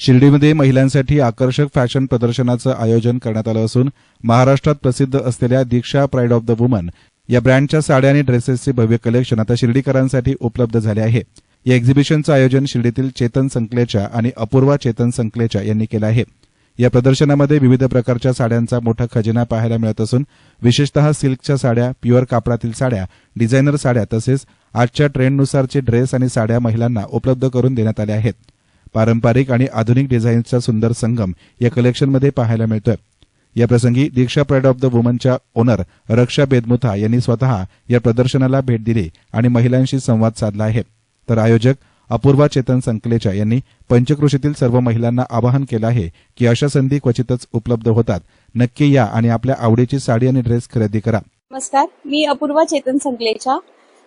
शिर्डीमध्ये महिलांसाठी आकर्षक फॅशन प्रदर्शनाचं आयोजन करण्यात आलं असून महाराष्ट्रात प्रसिद्ध असलेल्या Diksha pride of the woman या ब्रँडच्या साड्या आणि ड्रेसेसचे भव्य कलेक्शन आता शिर्डीकरांसाठी उपलब्ध झाले आहे. या एक्झिबिशनचं आयोजन शिर्डीतील चेतन संकलेच्या आणि अपूर्वा चेतन संकलेच्या यांनी केलं आहे. या प्रदर्शनामध्ये विविध प्रकारच्या साड्यांचा मोठा खजिना पाहायला मिळत असून विशेषतः सिल्कच्या साड्या प्युअर कापडातील साड्या डिझायनर साड्या तसेच आजच्या ट्रेंडनुसारचे ड्रेस आणि साड्या महिलांना उपलब्ध करून देण्यात आल्या आहेत. पारंपरिक आणि आधुनिक डिझाईन्सचा सुंदर संगम या कलेक्शनमध्ये पाहायला मिळतोय. या प्रसंगी दीक्षा प्राईड ऑफ द वुमनच्या ओनर रक्षा बेदमुथा यांनी स्वतः या प्रदर्शनाला भेट दिली आणि महिलांशी संवाद साधला आहे. तर आयोजक अपूर्वा चेतन संकलेचा यांनी पंचकृषीतील सर्व महिलांना आवाहन केलं आहे की अशा संधी क्वचितच उपलब्ध होतात. नक्की या आणि आपल्या आवडीची साडी आणि ड्रेस खरेदी करा. नमस्कार मी अपूर्वा चेतन संकलेचा.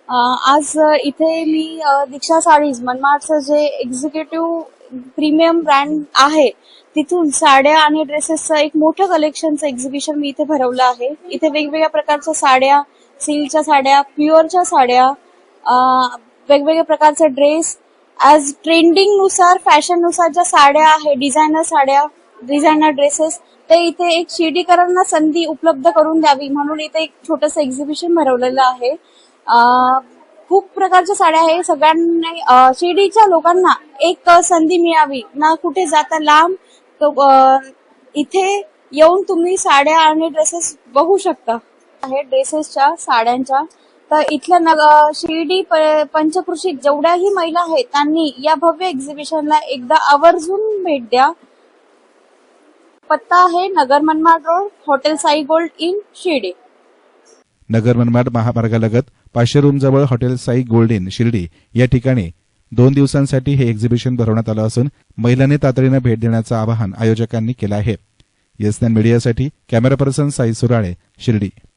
आज इथे मी दीक्षा साडीज मनमाडचं जे एक्झिक्युटिव्ह प्रीमियम ब्रँड आहे तिथून साड्या आणि ड्रेसेसचं एक मोठं कलेक्शनचं एक्झिबिशन मी इथे भरवलं आहे. इथे वेगवेगळ्या प्रकारच्या साड्या सिल्कच्या साड्या प्युअरच्या साड्या वेगवेगळ्या प्रकारचे ड्रेस ॲज ट्रेंडिंगनुसार फॅशननुसार ज्या साड्या आहे डिझायनर साड्या डिझायनर ड्रेसेस ते इथे एक शिर्डीकरांना संधी उपलब्ध करून द्यावी म्हणून इथे एक छोटंसं एक्झिबिशन भरवलेलं आहे. खूप प्रकारच्या साड्या आहे. सगळ्यांनी शिर्डीच्या लोकांना एक संधी मिळावी. ना कुठे जाता लांब तो इथे येऊन तुम्ही साड्या आणि ड्रेसेस बघू शकता. आहे ड्रेसेसच्या साड्यांच्या. तर इथल्या नग शिर्डी प- पंचकृषीत जेवढ्याही महिला आहेत त्यांनी या भव्य एक्झिबिशनला एकदा आवर्जून भेट द्या. पत्ता आहे Nagar Manmad road hotel Sai gold inn Shirdi. Nagar Manmad महामार्गालगत पाचशे रूमजवळ hotel Sai gold inn Shirdi या ठिकाणी दोन दिवसांसाठी हे एक्झिबिशन भरवण्यात आलं असून महिलांनी तातडीनं भेट देण्याचं आवाहन आयोजकांनी केलं आहे. येस मीडियासाठी कॅमेरा पर्सन साई सुराळे शिर्डी.